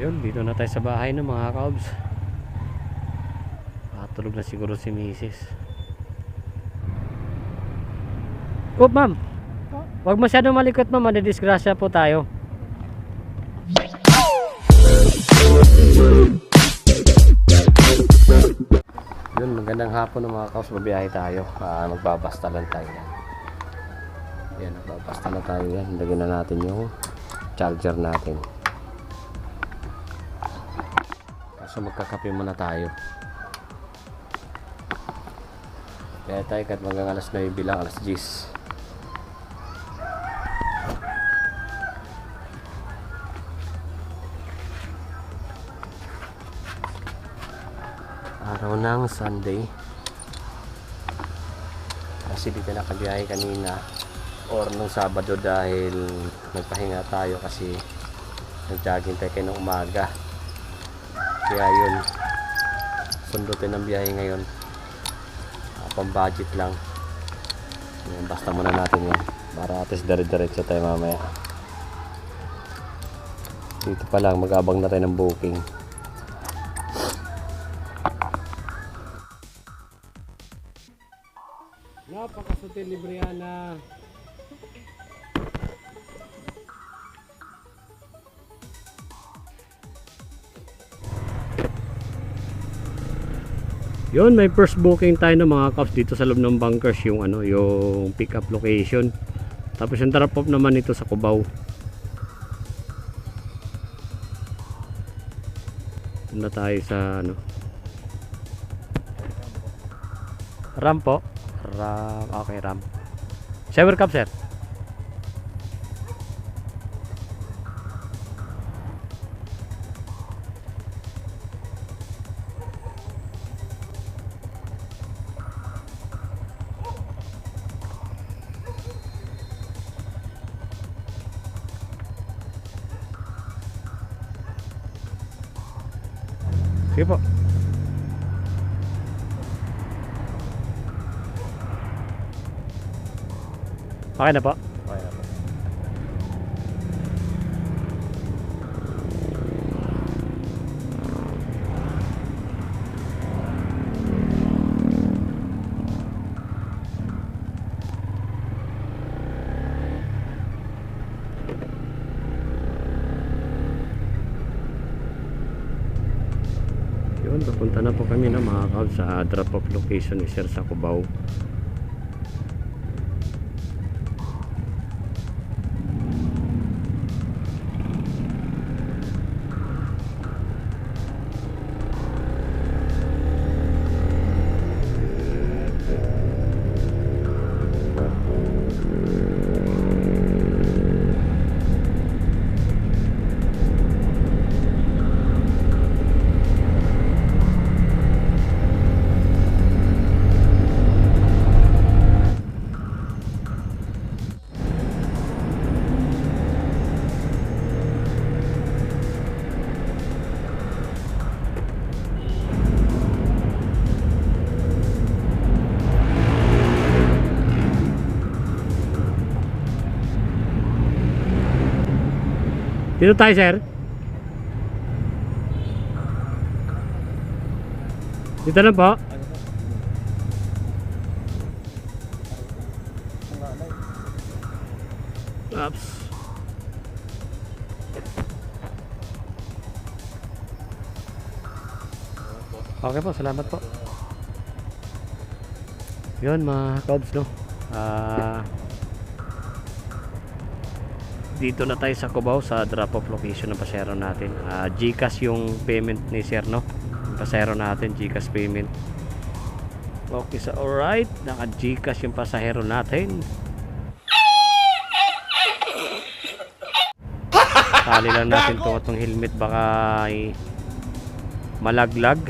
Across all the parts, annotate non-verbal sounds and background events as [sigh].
Yun, dito na tayo sa bahay ng mga kabs. Nakatulog na siguro si Mrs. Oop, ma'am. Huwag masyadong malikot, ma'am. Madidisgrasya po tayo. Yun, magandang hapon ng mga kaos. Babiyahe tayo. Ah, magbabasta lang tayo yan. Yan, magbabasta na tayo yan. Lagyan na natin yung charger natin. Kaso magkakape muna tayo. Kaya tayo kahit hanggang alas 9 bilang, alas 10. Araw ng Sunday. Kasi di ka nakabiyahe kanina or nung Sabado dahil nagpahinga tayo kasi nag-jogging tayo kayo ng umaga. Kaya yun, sundutin ang biyahe ngayon. Uh, pang budget lang. Yan, basta muna natin yan. Para at least dire-diretso tayo mamaya. Dito pa lang, mag-abang na tayo ng booking. Napakasutil ni Brianna. Yun, may first booking tayo ng mga cups dito sa loob ng bunkers yung ano, yung pick up location. Tapos yung drop off naman ito sa Cubao. Na tayo sa ano. Ram po. Ram, okay, ram. Shower cup, sir. Sige po. Okay na po. Papunta na po kami na mga kaw sa drop off location ni Sir sa Cubao. Dito tayo, sir. Dito na po. Oops. Okay po, salamat po. Yun mga cobs no. Ah dito na tayo sa Cubao sa drop off location ng pasero natin. Ah, Gcash yung payment ni sir no? Pasero natin Gcash payment. Okay so alright. Naka Gcash yung pasahero natin. Tali lang natin itong itong helmet. Baka ay malaglag.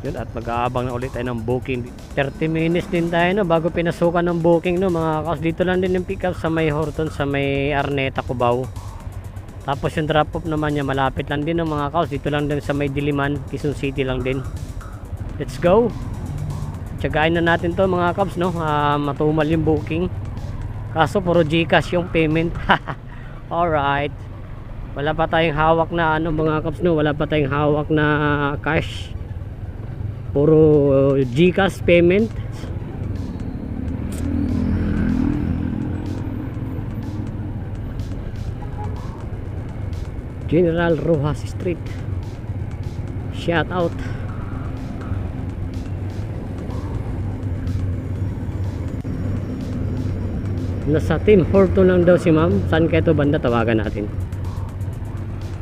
Yun at mag-aabang na ulit. Tayo ng booking 30 minutes din tayo no? Bago pinasukan ng booking no? Mga kaos dito lang din yung pick up sa may Horton sa may Arneta Cubao. Tapos yung drop off naman niya malapit lang din no? Mga kaos dito lang din sa may Diliman Quezon City lang din. Let's go! Tsagain na natin to mga kaos no? Ah, matumal yung booking. Kaso puro Gcash yung payment. [laughs] Alright. Wala pa tayong hawak na ano mga kaps no, wala pa tayong hawak na cash. Puro uh, GCash payment. General Rojas Street. Shout out. Nasa Tim Horton lang daw si ma'am. Saan kaya to banda? Tawagan natin.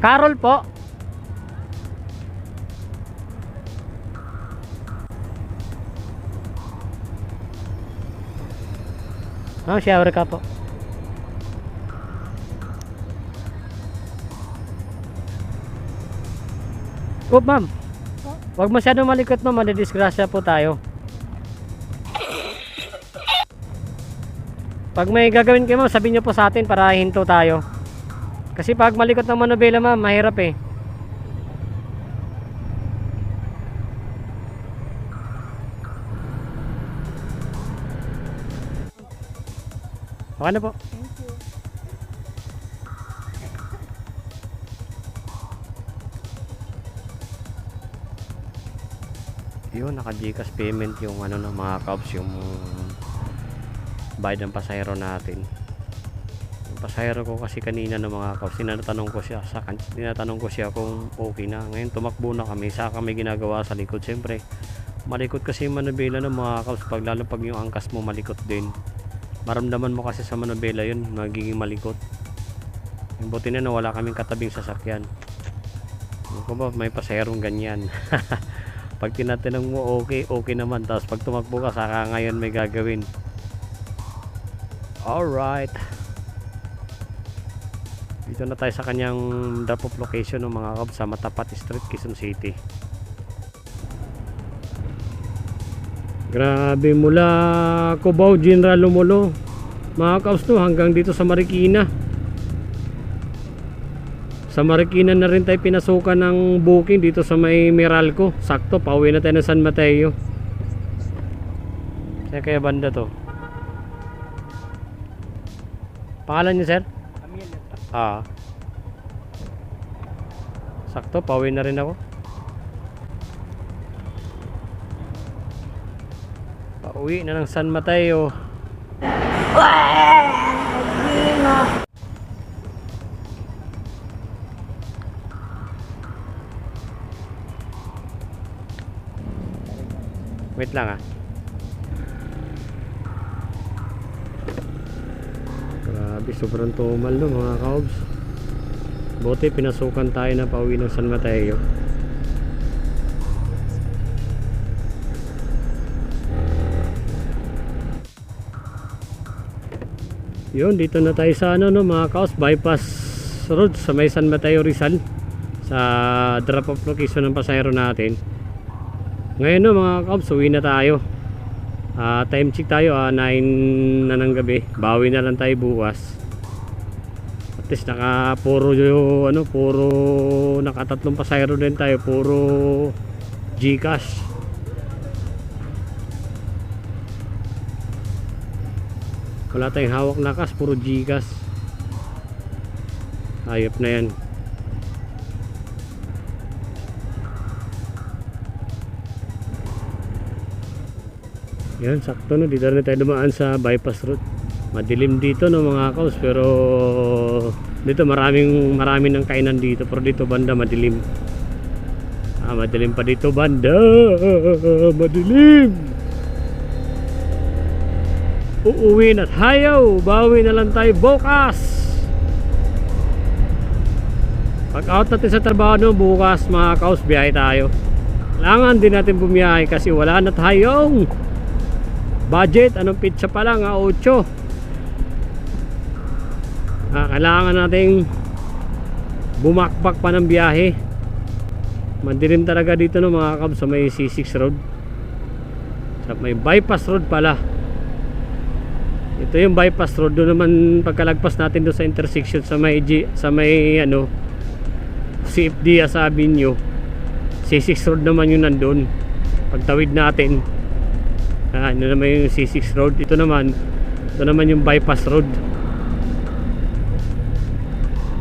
Carol po. Ah, shower ka po. Oh, ma'am. Huwag masyadong malikot ma'am, madidisgrasya po tayo. Pag may gagawin kayo ma'am, sabihin nyo po sa atin para hinto tayo. Kasi pag malikot ng manobela ma'am, mahirap eh. Okay na po. Yun, naka Gcash payment yung ano ng mga cabs yung bayad ng pasahero natin. Yung pasahero ko kasi kanina ng mga cabs, tinatanong ko siya sa tinatanong ko siya kung okay na. Ngayon tumakbo na kami, sa kami ginagawa sa likod. Siyempre, malikot kasi yung manubela ng mga cabs pag lalo pag yung angkas mo malikot din. Maramdaman mo kasi sa manubela yun, magiging malikot. Yung buti na wala kaming katabing sasakyan. Ano ba, may pasaherong ganyan. [laughs] pag tinatanong mo okay, okay naman. Tapos pag tumakbo ka, saka ngayon may gagawin. Alright. Dito na tayo sa kanyang drop off location ng mga kab sa Matapat Street, Quezon City. Grabe mula Cubao General Lumulo. Mga kabs no, hanggang dito sa Marikina. Sa Marikina na rin tayo pinasukan ng booking dito sa may Meralco. Sakto, pauwi na tayo ng San Mateo. Saan kaya banda to? Pangalan niyo sir? Ah. Sakto, pauwi na rin ako. Pauwi na ng San Mateo. Wait lang ah. Grabe, sobrang tumal no mga kaobs. Buti pinasukan tayo na pauwi ng San Mateo. Yun, dito na tayo sa ano no mga kaos, bypass road sa may San Mateo Rizal sa drop off location ng pasahero natin. Ngayon no mga kaos, uwi na tayo. Ah, time check tayo, ah, 9 na ng gabi. Bawi na lang tayo bukas. At least naka puro ano, puro nakatatlong pasahero din tayo, puro GCash. Wala tayong hawak na cash, puro Gcash. Ayop na yan. Yan, sakto no. Dito na tayo dumaan sa bypass road. Madilim dito no mga kaos pero dito maraming maraming ng kainan dito pero dito banda madilim. Ah, madilim pa dito banda. Madilim. Uuwi na tayo. Bawi na lang tayo bukas. Pag out natin sa trabaho bukas mga kaos biyahe tayo. Kailangan din natin bumiyahe kasi wala na tayong budget. Anong pizza pa lang ha? 8. Ah, kailangan nating bumakbak pa ng biyahe. Madilim talaga dito no mga kabs sa may C6 road. Sa may bypass road pala. Ito yung bypass road. Doon naman pagkalagpas natin doon sa intersection sa may G, sa may ano CFD sabi nyo C6 road naman yung nandun. Pagtawid natin. Ah, ano naman yung C6 road? Ito naman. Ito naman yung bypass road.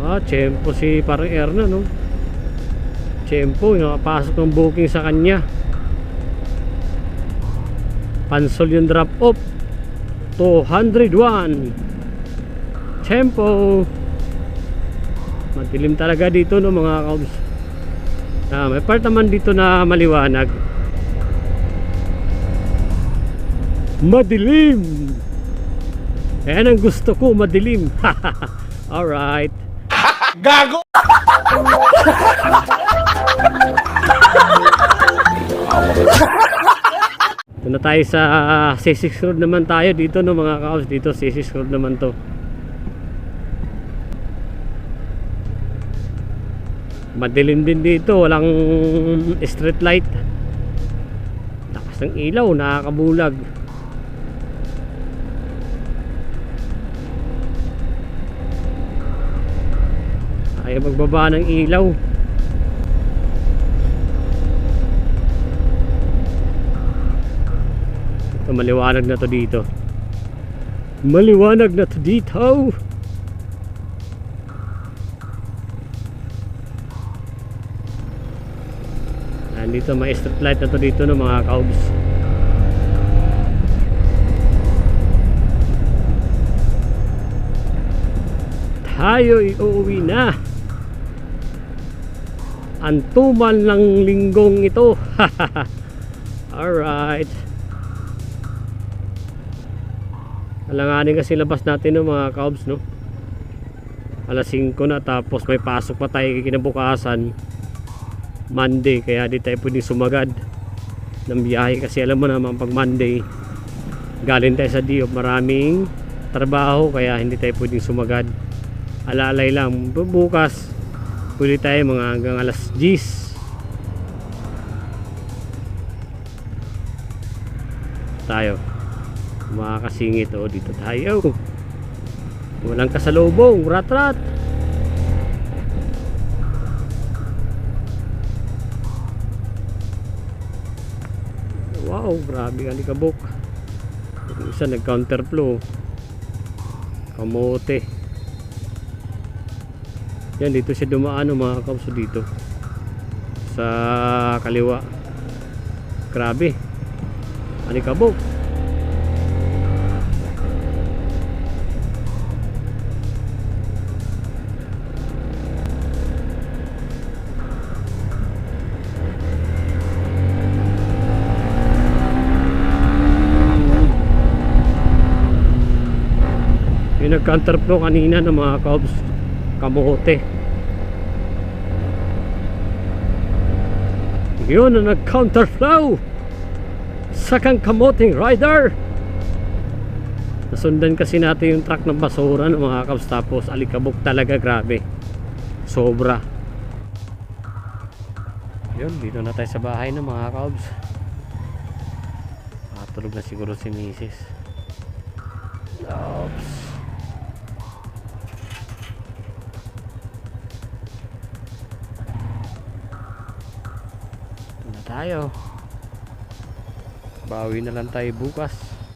Ah, tiyempo si parang Erna, no? Tiyempo, nakapasok ng booking sa kanya. Pansol yung drop off. 201. Tempo. Madilim talaga dito, no, mga kaubs. Ah, may part naman dito na maliwanag. Madilim! Yan ang gusto ko, madilim. [laughs] Alright. Gago! [laughs] Ito na tayo sa uh, C6 Road naman tayo dito no mga kaos dito C6 Road naman to. Madilim din dito walang street light. Lakas ng ilaw nakakabulag. Ayaw magbaba ng ilaw maliwanag na to dito. Maliwanag na to dito. Nandito may street light na to dito no mga kaubs. Tayo uuwi na. Antuman ng linggong ito. [laughs] Alright. Alanganin kasi labas natin no mga kaobs no? Alas 5 na tapos may pasok pa tayo kinabukasan. Monday kaya di tayo pwedeng sumagad ng biyahe kasi alam mo naman pag Monday galing tayo sa Diop maraming trabaho kaya hindi tayo pwedeng sumagad. Alalay lang. Bu- bukas pwede tayo mga hanggang alas 10 tayo makakasingit o dito tayo. Walang kasalubong rat rat wow grabe ang likabok isa nag counterflow kamote. Yan dito siya dumaan ng mga kapso dito. Sa kaliwa. Grabe. Alikabok yung nag counterflow kanina ng mga cubs kamote. Yun ang nag counterflow sa kang kamoting rider. Nasundan kasi natin yung truck ng basura ng mga cubs tapos alikabok talaga grabe. Sobra. Yun dito na tayo sa bahay ng mga cubs. Matulog na siguro si misis. Oops. Tayo. Bawi na lang tayo bukas.